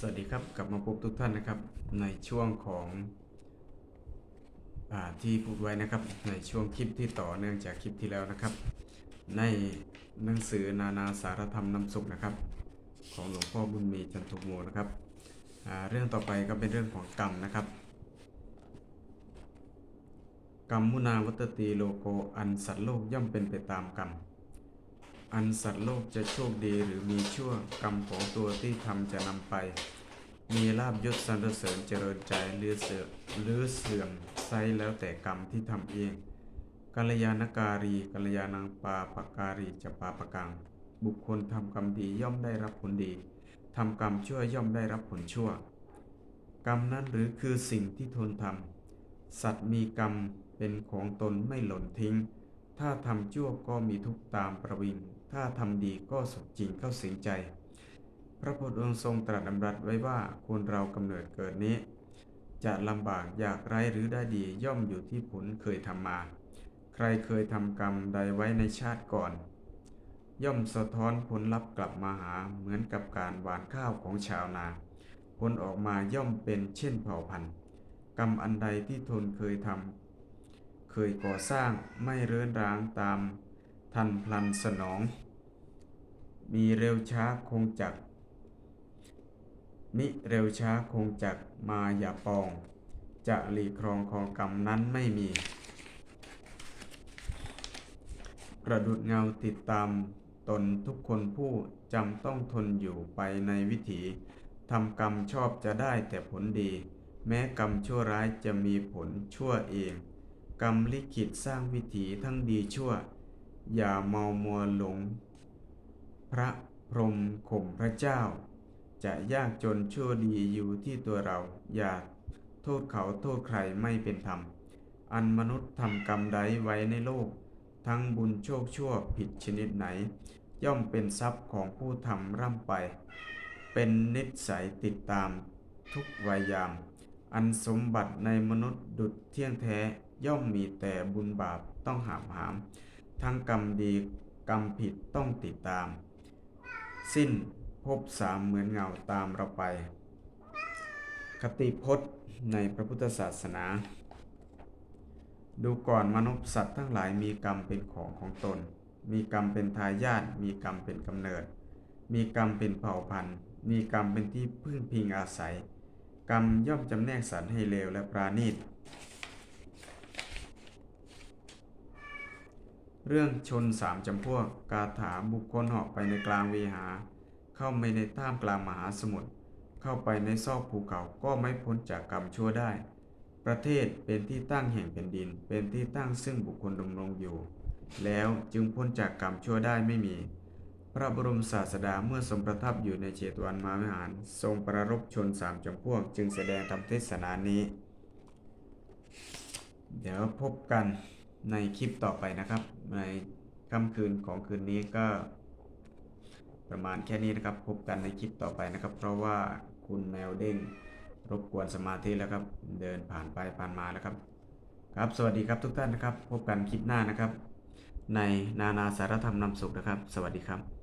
สวัสดีครับกลับมาพบทุกท่านนะครับ ในช่วงของอที่พูดไว้นะครับ ในช่วงคลิปที่ต่อเนื่องจากคลิปที่แล้วนะครับ ในหนังสือนานาสารธรรมนำสุขนะครับ ของหลวงพ่อบุญมีจันทุโมนะครับเรื่องต่อไปก็เป็นเรื่องของกรรมนะครับกรรมมุนาวัตตีโลโกอันสัตว์โลกย่อมเป็นไปตามกรรม อันสัตว์โลกจะโชคดีหรือมีชั่วกรรมของตัวที่ทำจะนำไป มีลาบยศสรรเสริญเจริญใจหรือเสื่อมหรือเสื่อมไซแล้วแต่กรรมที่ทำเองกัลยาณการีกัลยาณังปาปการีจะปาปกัง บุคคลทำกรรมดีย่อมได้รับผลดีทำกรรมชั่วย่อมได้รับผลชั่ว กรรมนั้นหรือคือสิ่งที่ทนทำสัตว์มีกรรมเป็นของตนไม่หล่นทิ้ง ถ้าทำชั่วก็มีทุกตามประวิง ถ้าทำดีก็สุขจริงเข้าสิงใจ พระพุทธองค์ทรงตรัสดำรัสไว้ว่าคนเรากำเนิดเกิดนี้ จะลำบากอยากไร้หรือได้ดีย่อมอยู่ที่ผลเคยทำมา ใครเคยทำกรรมใดไว้ในชาติก่อน ย่อมสะท้อนผลลัพธ์กลับมาหาเหมือนกับการหว่านข้าวของชาวนา ผลออกมาย่อมเป็นเช่นเผ่าพันธุ์ กรรมอันใดที่ทนเคยทำ เคยก่อสร้างไม่เรื้อนร้างตามทันพลันสนอง มีเร็วช้าคงจัก มิเร็วช้าคงจักมาอย่าปอง จะหลีครองของกรรมนั้นไม่มีประดุดเงาติดตามตนทุกคนผู้จำต้องทนอยู่ไปในวิถีทำกรรมชอบจะได้แต่ผลดี แม้กรรมชั่วร้ายจะมีผลชั่วเอง กรรมลิขิตสร้างวิถีทั้งดีชั่ว อย่าเมามัวหลง พระพรหมข่มพระเจ้า จะยากจนชั่วดีอยู่ที่ตัวเรา อย่าโทษเขาโทษใครไม่เป็นธรรม อันมนุษย์ทำกรรมใดไว้ในโลก ทั้งบุญโชคชั่วผิดชนิดไหน ย่อมเป็นทรัพย์ของผู้ทำร่ำไป เป็นนิสัยติดตามทุกวัยยาม อันสมบัติในมนุษย์ดุจเที่ยงแท้ ย่อมมีแต่บุญบาปต้องหามหาม ทั้งกรรมดีกรรมผิดต้องติดตาม สิ้นภพสามเหมือนเงาตามเราไป คติพจน์ในพระพุทธศาสนา ดูก่อนมนุษย์สัตว์ทั้งหลายมีกรรมเป็นของของตน มีกรรมเป็นทายาทมีกรรมเป็นกำเนิด มีกรรมเป็นเผ่าพันธุ์ มีกรรมเป็นที่พึ่งพิงอาศัย กรรมย่อมจำแนกสรรให้เลวและปราณีต เรื่องชนสามจำพวก กาถาบุคคลเหาะไปในกลางเวหา เข้าไม่ในท่ามกลางมหาสมุทรเข้าไปในซอกภูเขาก็ไม่พ้นจากกรรมชั่วได้ ประเทศเป็นที่ตั้งแห่งแผ่นดิน เป็นที่ตั้งซึ่งบุคคลดำรงอยู่ แล้วจึงพ้นจากกรรมชั่วได้ไม่มี พระบรมศาสดาเมื่อทรงประทับอยู่ในเจตวันมหาวิหาร ทรงประรบชนสามจำพวก จึงแสดงธรรมเทศนานี้ เดี๋ยวพบกัน ในคลิปต่อไปนะครับ ในค่ำคืนของคืนนี้ก็ ประมาณแค่นี้นะครับ พบกันในคลิปต่อไปนะครับ เพราะว่าคุณแมวเด้งรบกวนสมาธิแล้วครับ เดินผ่านไปผ่านมาแล้วครับ ครับ สวัสดีครับทุกท่านนะครับ พบกันคลิปหน้านะครับ ในนานาสารธรรมนำสุขนะครับ สวัสดีครับ